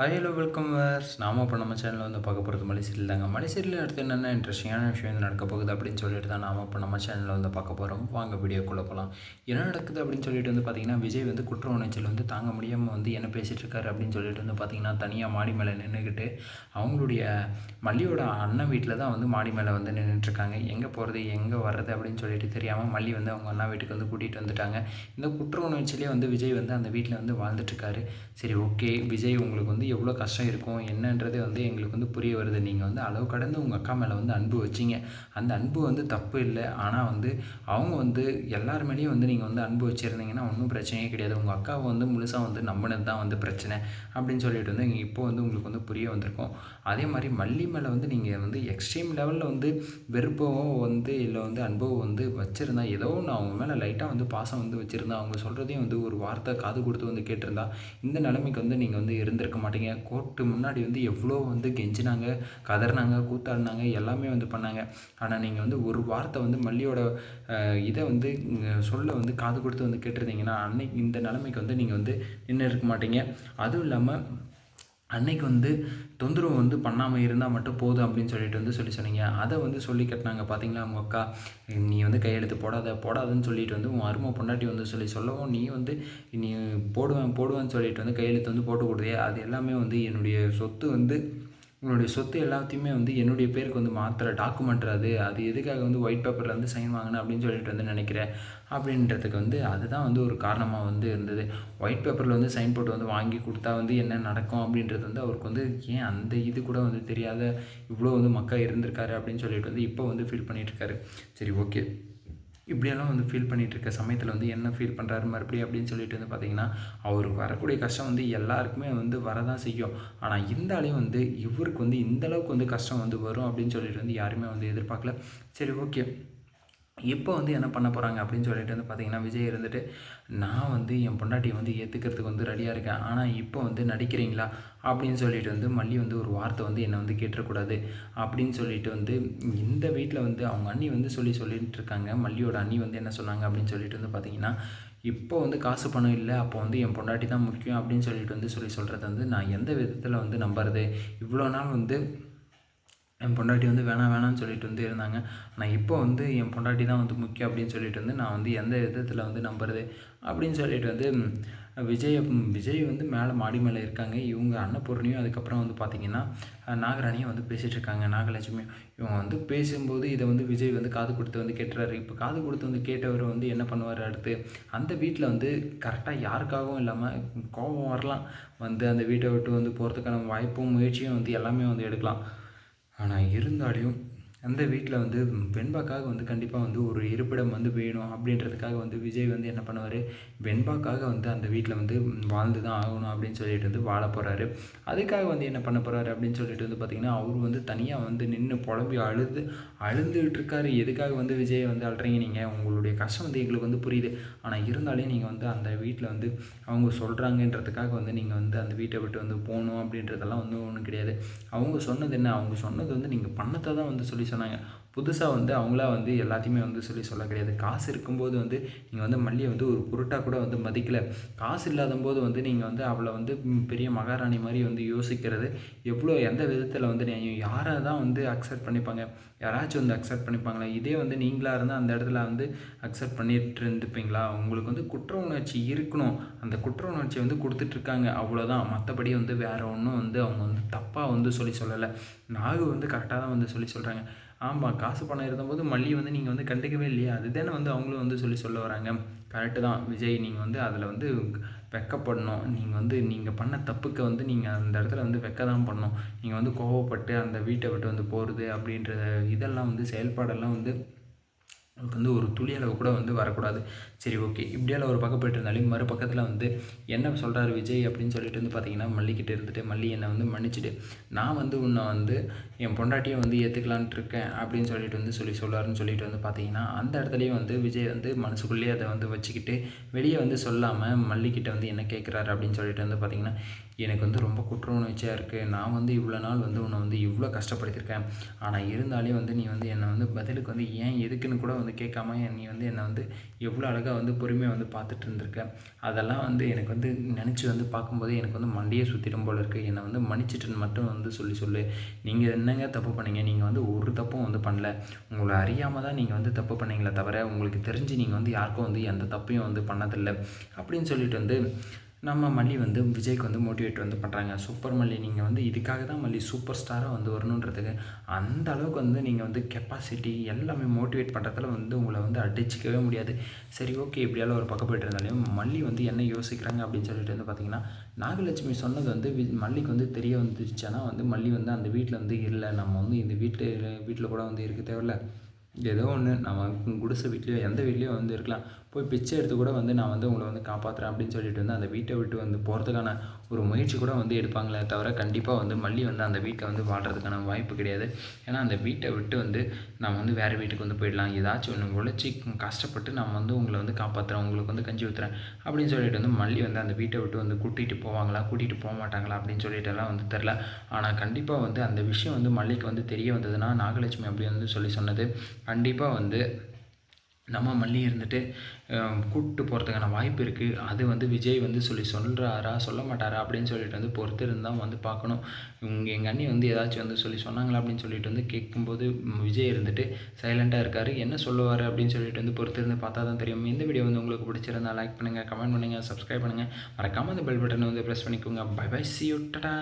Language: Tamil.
ஹாய் ஹலோ வெல்கம் வேர்ஸ் நாம இப்போ நம்ம சேனலில் வந்து பார்க்க போகிறது மலைசீரியல் தாங்க. மலைசீரியல் அடுத்து என்னென்ன இன்ட்ரெஸ்டிங்கான விஷயம் வந்து நடக்க போகுது அப்படின்னு சொல்லிட்டு தான் நாம இப்போ நம்ம சேனலில் வந்து பார்க்க போகிறோம் வாங்க வீடியோக்குள்ளே போகலாம் என்ன நடக்குது அப்படின்னு சொல்லிட்டு வந்து பார்த்தீங்கன்னா விஜய் வந்து குற்ற உணர்ச்சியில் வந்து தாங்க முடியாமல் வந்து என்ன பேசிகிட்டு இருக்காரு அப்படின்னு சொல்லிட்டு வந்து பார்த்தீங்கன்னா தனியாக மாடி மேலே நின்றுக்கிட்டு அவங்களுடைய மல்லியோட அண்ணன் வீட்டில் தான் வந்து மாடி மேலே வந்து நின்றுட்டுருக்காங்க எங்கே போகிறது எங்கே வர்றது அப்படின்னு சொல்லிட்டு தெரியாமல் மல்லி வந்து அவங்க அண்ணா வீட்டுக்கு வந்து கூட்டிகிட்டு வந்துட்டாங்க. இந்த குற்ற உணர்ச்சியிலே வந்து விஜய் வந்து அந்த வீட்டில் வந்து வாழ்ந்துட்டுருக்காரு. சரி ஓகே விஜய் உங்களுக்கு வந்து எவ்வளோ கஷ்டம் இருக்கும் என்னன்றது வந்து எங்களுக்கு வந்து புரிய வருது. நீங்கள் வந்து அளவு கடந்து உங்கள் அக்கா மேலே வந்து அன்பு வச்சிங்க. அந்த அன்பு வந்து தப்பு இல்லை. ஆனால் வந்து அவங்க வந்து எல்லார் மேலேயும் வந்து நீங்கள் வந்து அன்பு வச்சுருந்தீங்கன்னா ஒன்றும் பிரச்சனையே கிடையாது. உங்கள் அக்காவை வந்து முழுசாக வந்து நம்பினது தான் வந்து பிரச்சனை அப்படின்னு சொல்லிட்டு வந்து இப்போ வந்து உங்களுக்கு வந்து புரிய வந்திருக்கும். அதே மாதிரி மல்லி மேலே வந்து நீங்கள் வந்து எக்ஸ்ட்ரீம் லெவலில் வந்து வெறுப்போ வந்து இல்லை வந்து அன்போ வந்து வச்சுருந்தா ஏதோ ஒன்று அவங்க மேலே லைட்டாக வந்து பாசம் வந்து வச்சுருந்தா அவங்க சொல்கிறதையும் வந்து ஒரு வார்த்தை காது கொடுத்து வந்து கேட்டிருந்தா இந்த நிலைமைக்கு வந்து நீங்கள் வந்து இருந்திருக்க மாட்டீங்க. கோர்ட்டு முன்னாடி வந்து எவ்வளோ வந்து கெஞ்சினாங்க கதறினாங்க கூத்தாடினாங்க எல்லாமே வந்து பண்ணாங்க. ஆனால் நீங்கள் வந்து ஒரு வார்த்தை வந்து மல்லியோட இதை வந்து சொல்ல வந்து காது கொடுத்து வந்து கேட்டிருந்தீங்கன்னா அன்னைக்கு இந்த நிலைமைக்கு வந்து நீங்கள் வந்து நின்று இருக்க மாட்டீங்க. அதுவும் இல்லாமல் அன்னைக்கு வந்து தொந்தரவு வந்து பண்ணாமல் இருந்தால் மட்டும் போதும் அப்படின்னு சொல்லிட்டு வந்து சொல்லி சொன்னீங்க. அதை வந்து சொல்லி கட்டினாங்க. பார்த்தீங்களா உங்கள் அக்கா நீ வந்து கையெழுத்து போடாத போடாதுன்னு சொல்லிட்டு வந்து உன் அருமை பொண்டாட்டி வந்து சொல்லி சொல்லவும் நீ வந்து நீ போடுவேன் போடுவேன்னு சொல்லிட்டு வந்து கையெழுத்து வந்து போட்டு கொடுத்தே அது எல்லாமே வந்து என்னுடைய சொத்து வந்து உங்களுடைய சொத்து எல்லாத்தையுமே வந்து என்னுடைய பேருக்கு வந்து மாத்திர டாக்குமெண்ட் அது. அது எதுக்காக வந்து ஒயிட் பேப்பரில் வந்து சைன் வாங்கினேன் அப்படின்னு சொல்லிட்டு வந்து நினைக்கிறேன். அப்படின்றதுக்கு வந்து அதுதான் வந்து ஒரு காரணமாக வந்து இருந்தது. ஒயிட் பேப்பரில் வந்து சைன் போட்டு வந்து வாங்கி கொடுத்தா வந்து என்ன நடக்கும் அப்படின்றது வந்து அவருக்கு வந்து ஏன் அந்த இது கூட வந்து தெரியாத இவ்வளோ வந்து மக்கள் இருந்திருக்காரு அப்படின்னு சொல்லிட்டு வந்து இப்போ வந்து ஃபீல் பண்ணிகிட்ருக்காரு சரி ஓகே இப்படியெல்லாம் வந்து ஃபீல் பண்ணிகிட்டு இருக்க சமயத்தில் வந்து என்ன ஃபீல் பண்ணுறாரு மறுபடியும் அப்படின்னு சொல்லிட்டு வந்து பார்த்தீங்கன்னா அவருக்கு வரக்கூடிய கஷ்டம் வந்து எல்லாருக்குமே வந்து வரதான் செய்யும். ஆனால் இருந்தாலையும் வந்து இவருக்கு வந்து இந்தளவுக்கு வந்து கஷ்டம் வந்து வரும் அப்படின்னு சொல்லிட்டு வந்து யாருமே வந்து எதிர்பார்க்கல. சரி ஓகே இப்போ வந்து என்ன பண்ண போகிறாங்க அப்படின்னு சொல்லிட்டு வந்து பார்த்தீங்கன்னா விஜய் இருந்துட்டு நான் வந்து என் பொண்டாட்டியை வந்து ஏற்றுக்கிறதுக்கு வந்து ரெடியாக இருக்கேன். ஆனால் இப்போ வந்து நடிக்கிறீங்களா? அப்படின்னு சொல்லிட்டு வந்து மல்லி வந்து ஒரு வார்த்தை வந்து என்னை வந்து கேட்டுறக்கூடாது. அப்படின்னு சொல்லிட்டு வந்து இந்த வீட்டில் வந்து அவங்க அண்ணி வந்து சொல்லி சொல்லிட்டு இருக்காங்க. மல்லியோட அண்ணி வந்து என்ன சொன்னாங்க அப்படின்னு சொல்லிட்டு வந்து பார்த்தீங்கன்னா இப்போ வந்து காசு பணம் இல்லை. அப்போ வந்து என் பொண்டாட்டி தான் முக்கியம். அப்படின்னு சொல்லிட்டு வந்து சொல்லி சொல்கிறது வந்து நான் எந்த விதத்தில் வந்து நம்புறது? இவ்வளோ நாள் வந்து என் பொண்டாட்டி வந்து வேணாம் வேணாம்னு சொல்லிட்டு வந்து இருந்தாங்க. ஆனால் இப்போ வந்து என் பொண்டாட்டி தான் வந்து முக்கியம் அப்படின்னு சொல்லிட்டு வந்து நான் வந்து எந்த விதத்தில் வந்து நம்புறது? அப்படின்னு சொல்லிட்டு வந்து விஜய் விஜய் வந்து மேலே மாடி மேலே இருக்காங்க. இவங்க அன்னபூர்ணியும் அதுக்கப்புறம் வந்து பார்த்திங்கன்னா நாகராணியும் வந்து பேசிகிட்டு இருக்காங்க. நாகலட்சுமியும் இவங்க வந்து பேசும்போது இதை வந்து விஜய் வந்து காது கொடுத்து வந்து கேட்டுறாரு. இப்போ காது கொடுத்து வந்து கேட்டவர் வந்து என்ன பண்ணுவார் அடுத்து? அந்த வீட்டில் வந்து கரெக்டாக யாருக்காகவும் இல்லாமல் கோபம் வரலாம். வந்து அந்த வீட்டை விட்டு வந்து போகிறதுக்கான வாய்ப்பும் முயற்சியும் வந்து எல்லாமே வந்து எடுக்கலாம். ஆனால் இருந்தாலையும் அந்த வீட்டில் வந்து வெண்பாக்காக வந்து கண்டிப்பாக வந்து ஒரு இருப்பிடம் வந்து வேணும் அப்படின்றதுக்காக வந்து விஜய் வந்து என்ன பண்ணுவார்? வெண்பாக்காக வந்து அந்த வீட்டில் வந்து வாழ்ந்து தான் ஆகணும் அப்படின்னு சொல்லிட்டு வந்து வாழ போகிறாரு அதுக்காக வந்து என்ன பண்ண போகிறாரு அப்படின்னு சொல்லிட்டு வந்து பார்த்திங்கன்னா அவர் வந்து தனியாக வந்து நின்று புலம்பி அழுது அழுதுகிட்டு இருக்காரு எதுக்காக வந்து விஜயை வந்து அழுறீங்க நீங்கள் உங்களுடைய கஷ்டம் வந்து எங்களுக்கு வந்து புரியுது. ஆனால் இருந்தாலே நீங்கள் வந்து அந்த வீட்டில் வந்து அவங்க சொல்கிறாங்கன்றதுக்காக வந்து நீங்கள் வந்து அந்த வீட்டை விட்டு வந்து போகணும் அப்படின்றதெல்லாம் வந்து ஒன்றும் கிடையாது. அவங்க சொன்னது என்ன? அவங்க சொன்னது வந்து நீங்கள் பண்ணத்தை தான் வந்து சொல்லி சொன்னாங்க. புதுசாக வந்து அவங்களா வந்து எல்லாத்தையுமே வந்து சொல்லி சொல்ல கிடையாது. காசு இருக்கும்போது வந்து நீங்கள் வந்து மல்லியை வந்து ஒரு பொருட்டாக கூட வந்து மதிக்கலை. காசு இல்லாத போது வந்து நீங்கள் வந்து அவளை வந்து பெரிய மகாராணி மாதிரி வந்து யோசிக்கிறது. எவ்வளோ எந்த விதத்தில் வந்து நீங்கள் யாரை தான் வந்து அக்செப்ட் பண்ணிப்பாங்க? யாராச்சும் வந்து அக்செப்ட் பண்ணிப்பாங்களா? இதே வந்து நீங்களாக இருந்தால் அந்த இடத்துல வந்து அக்செப்ட் பண்ணிட்டு இருந்துப்பீங்களா உங்களுக்கு வந்து குற்ற உணர்ச்சி இருக்கணும். அந்த குற்ற உணர்ச்சியை வந்து கொடுத்துட்ருக்காங்க அவ்வளோதான் மற்றபடி வந்து வேறு ஒன்றும் வந்து அவங்க வந்து தப்பாக வந்து சொல்லி சொல்லலை. நாகு வந்து கரெக்டாக தான் வந்து சொல்லி சொல்கிறாங்க ஆமாம் காசு பணம் இருந்தபோது மல்லி வந்து நீங்கள் வந்து கண்டுக்கவே இல்லையா? அதுதானே வந்து அவங்களும் வந்து சொல்லி சொல்ல வராங்க. கரெக்டு தான். விஜய் நீங்கள் வந்து அதில் வந்து வெக்கப்படணும். நீங்கள் வந்து நீங்கள் பண்ண தப்புக்கு வந்து நீங்கள் அந்த இடத்துல வந்து வெக்க தான் பண்ணணும். நீங்கள் வந்து கோவப்பட்டு அந்த வீட்டை விட்டு வந்து போகிறது அப்படின்ற இதெல்லாம் வந்து செயல்பாடெல்லாம் வந்து வந்து ஒரு துளி அளவு கூட வந்து வரக்கூடாது. சரி ஓகே. இப்படியால் ஒரு பக்கம் போயிட்டு இருந்தாலும் மறுபக்கத்தில் வந்து என்ன சொல்கிறாரு விஜய் அப்படின்னு சொல்லிட்டு வந்து பார்த்தீங்கன்னா மல்லிக்கிட்ட இருந்துட்டு மல்லி என்னை வந்து மன்னிச்சுட்டு நான் வந்து உன்னை வந்து என் பொண்டாட்டியை வந்து ஏற்றுக்கலான்ட்டு இருக்கேன் அப்படின்னு சொல்லிட்டு வந்து சொல்லி சொல்லாருன்னு சொல்லிட்டு வந்து பார்த்தீங்கன்னா அந்த இடத்துலையும் வந்து விஜய் வந்து மனசுக்குள்ளேயே அதை வந்து வச்சுக்கிட்டு வெளியே வந்து சொல்லாமல் மல்லிக்கிட்ட வந்து என்ன கேட்குறாரு அப்படின்னு சொல்லிட்டு வந்து பார்த்தீங்கன்னா எனக்கு வந்து ரொம்ப குற்ற உணர்ச்சியாக இருக்குது நான் வந்து இவ்வளோ நாள் வந்து உன்னை வந்து இவ்வளோ கஷ்டப்படுத்தியிருக்கேன். ஆனால் இருந்தாலே வந்து நீ வந்து என்னை வந்து பதிலுக்கு வந்து ஏன் எதுக்குன்னு கூட வந்து கேட்காம நீ வந்து என்னை வந்து எவ்வளோ அழகாக வந்து பொறுமையாக வந்து பார்த்துட்டு இருந்திருக்க. அதெல்லாம் வந்து எனக்கு வந்து நினச்சி வந்து பார்க்கும்போதே எனக்கு வந்து மண்டையே சுற்றிடும் போல இருக்குது என்னை வந்து மன்னிச்சிட்டுன்னு மட்டும் வந்து சொல்லி சொல்லு. நீங்கள் என்னங்க தப்பு பண்ணீங்க? நீங்கள் வந்து ஒரு தப்பும் வந்து பண்ணல. உங்களை அறியாமல் தான் நீங்கள் வந்து தப்பு பண்ணீங்களே தவிர உங்களுக்கு தெரிஞ்சு நீங்கள் வந்து யாருக்கும் வந்து எந்த தப்பையும் வந்து பண்ணதில்லை. அப்படின்னு சொல்லிட்டு வந்து நம்ம மல்லி வந்து விஜய்க்கு வந்து மோட்டிவேட் வந்து பண்ணுறாங்க சூப்பர் மல்லி நீங்கள் வந்து இதுக்காக தான் மல்லி சூப்பர் ஸ்டாராக வந்து வரணுன்றதுக்கு அந்த அளவுக்கு வந்து நீங்கள் வந்து கெப்பாசிட்டி எல்லாமே மோட்டிவேட் பண்ணுறதுல வந்து உங்களை வந்து அடிச்சிக்கவே முடியாது. சரி ஓகே இப்படியாலும் ஒரு பக்கம் போயிட்டு இருந்தாலும் மல்லி வந்து என்ன யோசிக்கிறாங்க அப்படின்னு சொல்லிட்டு வந்து பார்த்திங்கன்னா நாகலட்சுமி சொன்னது வந்து வி மல்லிக்கு வந்து தெரிய வந்துருச்சுன்னா வந்து மல்லி வந்து அந்த வீட்டில் வந்து இல்லை. நம்ம வந்து இந்த வீட்டில் வீட்டில் கூட வந்து இருக்க தேவையில்ல. ஏதோ ஒன்று நம்ம குடிசை வீட்லேயோ எந்த வீட்லேயோ வந்து இருக்கலாம். போய் பிச்சை எடுத்து கூட வந்து நான் வந்து உங்களை வந்து காப்பாற்றுறேன் அப்படின்னு சொல்லிட்டு வந்து அந்த வீட்டை விட்டு வந்து போகிறதுக்கான ஒரு முயற்சி கூட வந்து எடுப்பாங்களே தவிர கண்டிப்பாக வந்து மல்லி வந்து அந்த வீட்டை வந்து வாழ்கிறதுக்கான வாய்ப்பு கிடையாது. ஏன்னா அந்த வீட்டை விட்டு வந்து நம்ம வந்து வேறு வீட்டுக்கு வந்து போயிடலாம். ஏதாச்சும் ஒன்று உழைச்சி கஷ்டப்பட்டு நம்ம வந்து உங்களை வந்து காப்பாற்றுறேன் உங்களுக்கு வந்து கஞ்சி ஊற்றுறேன் அப்படின்னு சொல்லிட்டு வந்து மல்லி வந்து அந்த வீட்டை விட்டு வந்து கூட்டிகிட்டு போவாங்களா கூட்டிகிட்டு போக மாட்டாங்களா அப்படின்னு சொல்லிட்டு எல்லாம் வந்து தெரில ஆனால் கண்டிப்பாக வந்து அந்த விஷயம் வந்து மல்லிக்கு வந்து தெரிய வந்ததுன்னா நாகலட்சுமி அப்படி வந்து சொல்லி சொன்னது. கண்டிப்பாக வந்து நம்ம மல்லி இருந்துட்டு கூப்பிட்டு போகிறதுக்கான வாய்ப்பு இருக்குது அது வந்து விஜய் வந்து சொல்லி சொல்கிறாரா சொல்ல மாட்டாரா அப்படின்னு சொல்லிட்டு வந்து பொறுத்து இருந்தால் வந்து பார்க்கணும். இவங்க எங்கள் அண்ணி வந்து ஏதாச்சும் வந்து சொல்லி சொன்னாங்களா அப்படின்னு சொல்லிட்டு வந்து கேட்கும்போது விஜய் இருந்துட்டு சைலண்ட்டாக இருக்கார். என்ன சொல்லுவார் அப்படின்னு சொல்லிட்டு வந்து பொறுத்து இருந்து பார்த்தா தான் தெரியும். இந்த வீடியோ வந்து உங்களுக்கு பிடிச்சிருந்தா லைக் பண்ணுங்கள் கமெண்ட் பண்ணுங்கள் சப்ஸ்கிரைப் பண்ணுங்கள் மறக்காமல் அந்த பெல் பட்டனை வந்து ப்ரெஸ் பண்ணிக்கோங்க. பை பை சி யூ டடா